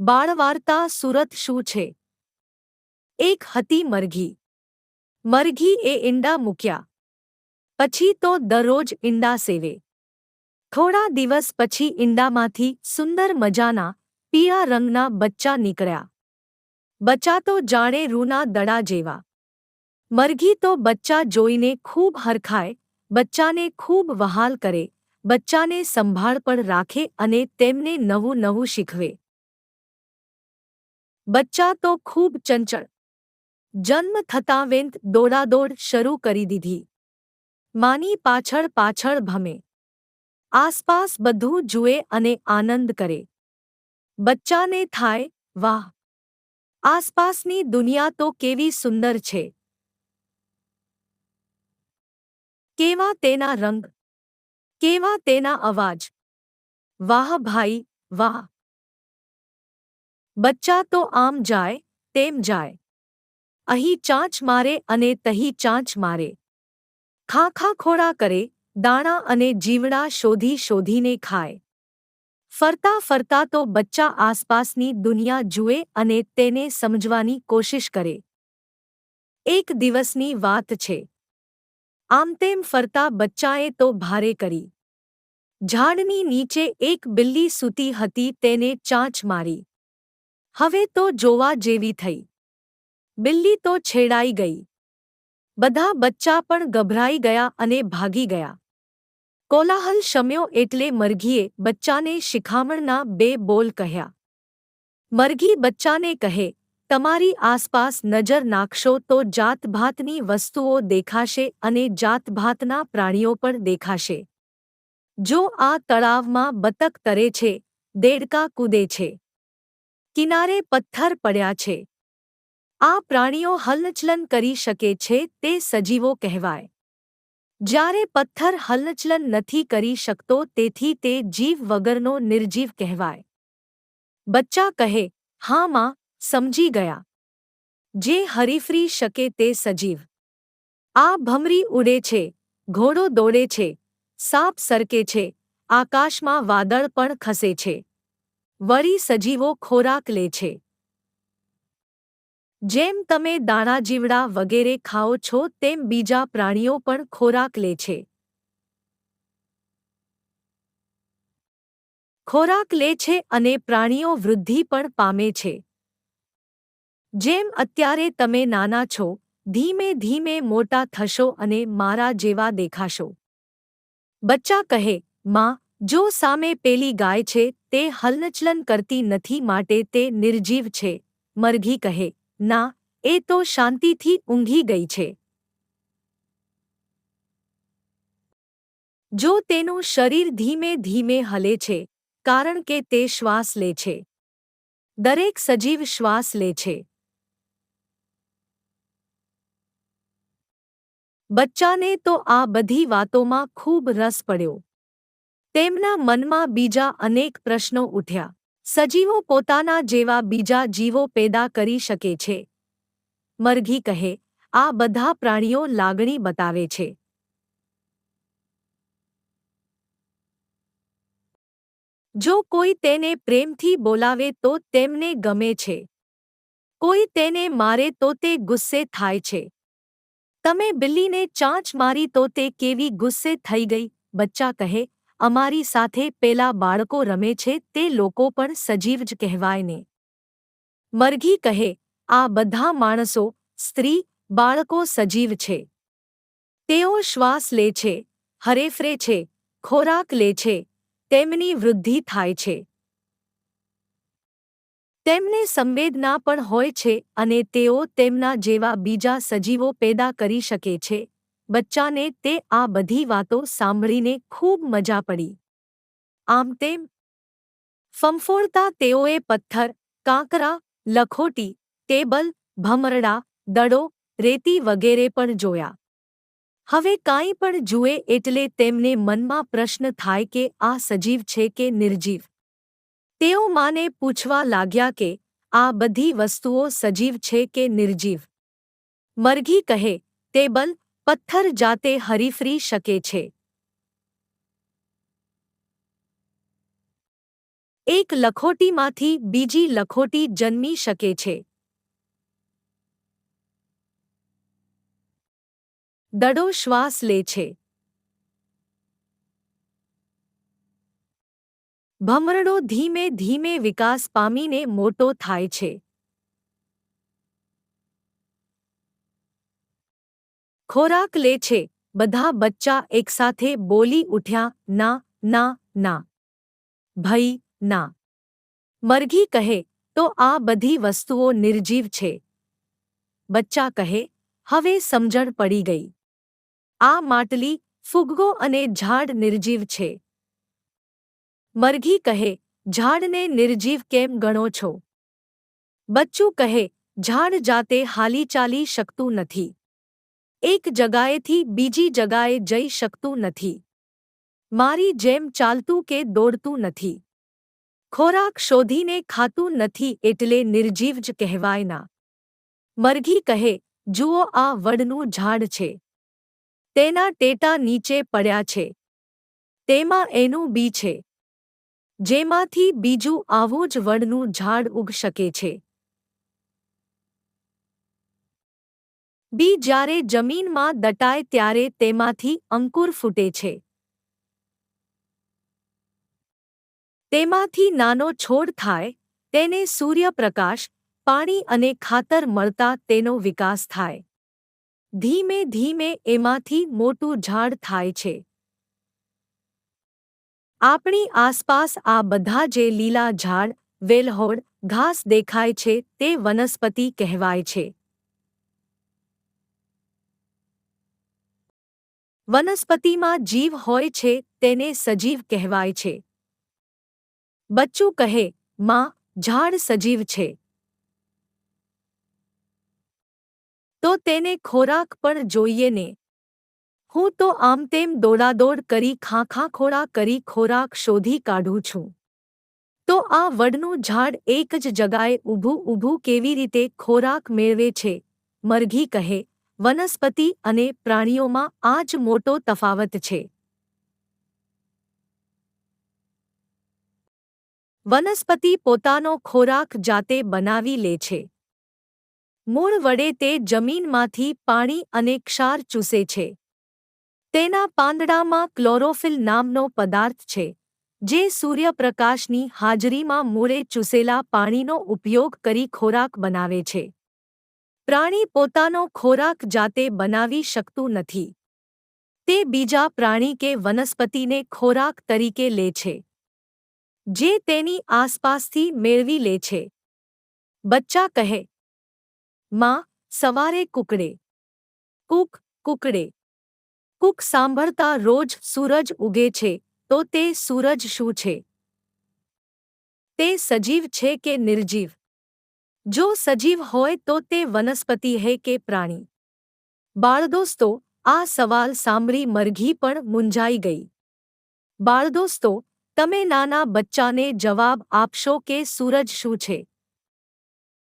બાળવાર્તા સુરત શું છે એક હતી મરઘી મરઘી એ ઈંડા મૂક્યા પછી તો દરરોજ ઈંડા સેવે થોડા દિવસ પછી ઈંડામાંથી સુંદર મજાના પીળા રંગના બચ્ચા નીકળ્યા બચ્ચા તો જાણે રૂના દડા જેવા મરઘી તો બચ્ચા જોઈને ખૂબ હરખાય બચ્ચાને ખૂબ વહાલ કરે બચ્ચાને સંભાળ પણ રાખે અને તેમને નવું નવું શીખવે બચ્ચા તો ખૂબ ચંચળ જન્મ થતાં વેંત દોડાદોડ શરૂ કરી દીધી માની પાછળ પાછળ ભમે આસપાસ બધું જુએ અને આનંદ કરે બચ્ચાને થાય વાહ આસપાસની દુનિયા તો કેવી સુંદર છે કેવા તેના રંગ કેવા તેના અવાજ વાહ ભાઈ વાહ બચ્ચા તો આમ જાય, તેમ જાય. અહીં ચાંચ મારે અને તહી ચાંચ મારે. ખાખા ખોડા કરે, દાણા અને જીવડા શોધી શોધીને ખાય. ફરતા ફરતા તો બચ્ચા આસપાસની દુનિયા જુએ અને તેને સમજવાની કોશિશ કરે. એક દિવસની વાત છે. આમ તેમ ફરતા બચ્ચાએ તો ભારે કરી. ઝાડની નીચે એક બિલ્લી સૂતી હતી, તેને ચાંચ મારી. હવે તો જોવા જેવી થઈ. બિલ્લી તો છેડાઈ ગઈ. બધા બચ્ચા પણ ગભરાઈ ગયા અને ભાગી ગયા. કોલાહલ શમ્યો એટલે મરઘીએ બચ્ચાને શિખામણના બે બોલ કહ્યા. મરઘી બચ્ચાને કહે, તમારી આસપાસ નજર નાખશો તો જાતભાતની વસ્તુઓ દેખાશે અને જાતભાતના પ્રાણીઓ પણ દેખાશે. જો આ તળાવમાં બતક તરે છે, દેડકા કૂદે છે. કિનારે પથ્થર પડ્યા છે. આ પ્રાણીઓ હલનચલન કરી શકે છે તે સજીવો કહેવાય. જ્યારે પથ્થર હલનચલન નથી કરી શકતો તેથી તે જીવ વગરનો નિર્જીવ કહેવાય. બચ્ચા કહે, હા માં, સમજી ગયા. જે હરીફરી શકે તે સજીવ. આ ભમરી ઉડે છે, ઘોડો દોડે છે, સાપ સરકે છે, આકાશમાં વાદળ પણ ખસે છે. વળી સજીવો ખોરાક લે છે. જેમ તમે દાણા જીવડા વગેરે ખાઓ છો, તેમ બીજા પ્રાણીઓ પણ ખોરાક લે છે. ખોરાક લે છે અને પ્રાણીઓ વૃદ્ધિ પણ પામે છે. જેમ અત્યારે તમે નાના છો, ધીમે ધીમે મોટા થશો અને મારા જેવા દેખાશો. બચ્ચા કહે, માં જો સામે પેલી ગાય છે, તે હલનચલન કરતી નથી માટે તે નિર્જીવ છે. મરઘી કહે, ના, એ તો શાંતિથી ઊંઘી ગઈ છે. જો તેનું શરીર ધીમે ધીમે હલે છે, કારણ કે તે શ્વાસ લે છે. દરેક સજીવ શ્વાસ લે છે. બચ્ચાને તો આ બધી વાતોમાં ખૂબ રસ પડ્યો. તેમના મનમાં બીજા અનેક પ્રશ્નો ઉઠ્યા. સજીવો પોતાના જેવા બીજા જીવો પેદા કરી શકે છે. મરઘી કહે, આ બધા પ્રાણીઓ લાગણી બતાવે છે. જો કોઈ તેને પ્રેમથી બોલાવે તો તેમને ગમે છે. કોઈ તેને મારે તો તે ગુસ્સે થાય છે. તમે બિલ્લીને ચાંચ મારી તો તે કેવી ગુસ્સે થઈ ગઈ? બચ્ચા કહે અમારી સાથે પેલા બાળકો રમે છે તે લોકો પણ સજીવ જ કહેવાય ને. મરઘી કહે, આ બધા માણસો, સ્ત્રી, બાળકો સજીવ છે. તેઓ શ્વાસ લે છે, હરેફરે છે, ખોરાક લે છે, તેમની વૃદ્ધિ થાય છે. તેમને સંવેદના પણ હોય છે અને તેઓ તેમના જેવા બીજા સજીવો પેદા કરી શકે છે. બચ્ચાને તે આ બધી વાતો સાંભળીને ખૂબ મજા પડી. આમ તેમ, ફંફોડતા તેઓએ પથ્થર, કાંકરા, લખોટી, ટેબલ, ભમરડા, દડો, રેતી વગેરે પણ જોયા. હવે કાંઈ પણ જુએ એટલે તેમને મનમાં પ્રશ્ન થાય કે આ સજીવ છે કે નિર્જીવ? તેઓ માને પૂછવા લાગ્યા કે આ બધી વસ્તુઓ સજીવ છે કે નિર્જીવ? મરઘી કહે, ટેબલ પથ્થર જાતે હરીફરી શકે છે. એક લખોટીમાંથી બીજી લખોટી જન્મી શકે છે. દડો શ્વાસ લે છે. ભમરડો ધીમે ધીમે વિકાસ પામીને મોટો થાય છે. ખોરાક લે છે. બધા બચ્ચા એકસાથે બોલી ઉઠ્યા, ના ના ના. ભઈ, ના. મરઘી કહે, તો આ બધી વસ્તુઓ નિર્જીવ છે. બચ્ચા કહે, હવે સમજણ પડી ગઈ. આ માટલી ફુગ્ગો અને ઝાડ નિર્જીવ છે. મરઘી કહે, ઝાડને નિર્જીવ કેમ ગણો છો? બચ્ચું કહે, ઝાડ જાતે હાલી ચાલી શકતું નથી. એક જગાએથી બીજી જગાએ જઈ શકતું નથી. મારી જેમ ચાલતું કે દોડતું નથી. ખોરાક શોધીને ખાતું નથી એટલે નિર્જીવ જ કહેવાય ના. મરઘી કહે, જુઓ આ વડનું ઝાડ છે. તેના ટેટા નીચે પડ્યા છે. તેમાં એનું બી છે. જેમાંથી બીજું આવું જ વડનું ઝાડ ઉગ શકે છે. બી જ્યારે જમીનમાં દટાય ત્યારે તેમાંથી અંકુર ફૂટે છે. તેમાંથી નાનો છોડ થાય, તેને સૂર્યપ્રકાશ, પાણી અને ખાતર મળતા તેનો વિકાસ થાય. ધીમે ધીમે એમાંથી મોટું ઝાડ થાય છે. આપણી આસપાસ આ બધા જે લીલા ઝાડ, વેલહોડ, ઘાસ દેખાય છે તે વનસ્પતિ કહેવાય છે. વનસ્પતિમાં જીવ હોય છે તેને સજીવ કહેવાય છે. બચ્ચું કહે, માં, ઝાડ સજીવ છે. તો તેને ખોરાક પણ જોઈએ ને. હું તો આમ તેમ દોડાદોડ કરી ખાંખાખોડા કરી ખોરાક શોધી કાઢું છું. તો આ વડનું ઝાડ એક જ જગાએ ઊભું ઊભું કેવી રીતે ખોરાક મેળવે છે? મરઘી કહે વનસ્પતિ અને પ્રાણીઓમાં આ જ મોટો તફાવત છે. વનસ્પતિ પોતાનો ખોરાક જાતે બનાવી લે છે. મૂળ વડે તે જમીનમાંથી પાણી અને ક્ષાર ચૂસે છે. તેના પાંદડામાં ક્લોરોફિલ નામનો પદાર્થ છે, જે સૂર્યપ્રકાશની હાજરીમાં મૂળે ચૂસેલા પાણીનો ઉપયોગ કરી ખોરાક બનાવે છે. પ્રાણી પોતાનો ખોરાક જાતે બનાવી શકતું નથી. તે બીજા પ્રાણી કે વનસ્પતિને ખોરાક તરીકે લે છે. જે તેની આસપાસથી મેળવી લે છે. બચ્ચા કહે, માં, સવારે કુકડે. કુક કુકડે. કુક સાંભળતા રોજ સૂરજ ઉગે છે, તો તે સૂરજ શું છે? તે સજીવ છે કે નિર્જીવ? જો સજીવ હોય તો તે વનસ્પતિ હે કે પ્રાણી બાળદોસ્તો આ સવાલ સાંભળી મરઘી પણ મૂંઝાઈ ગઈ બાળદોસ્તો તમે નાના બચ્ચાને જવાબ આપશો કે સૂરજ શું છે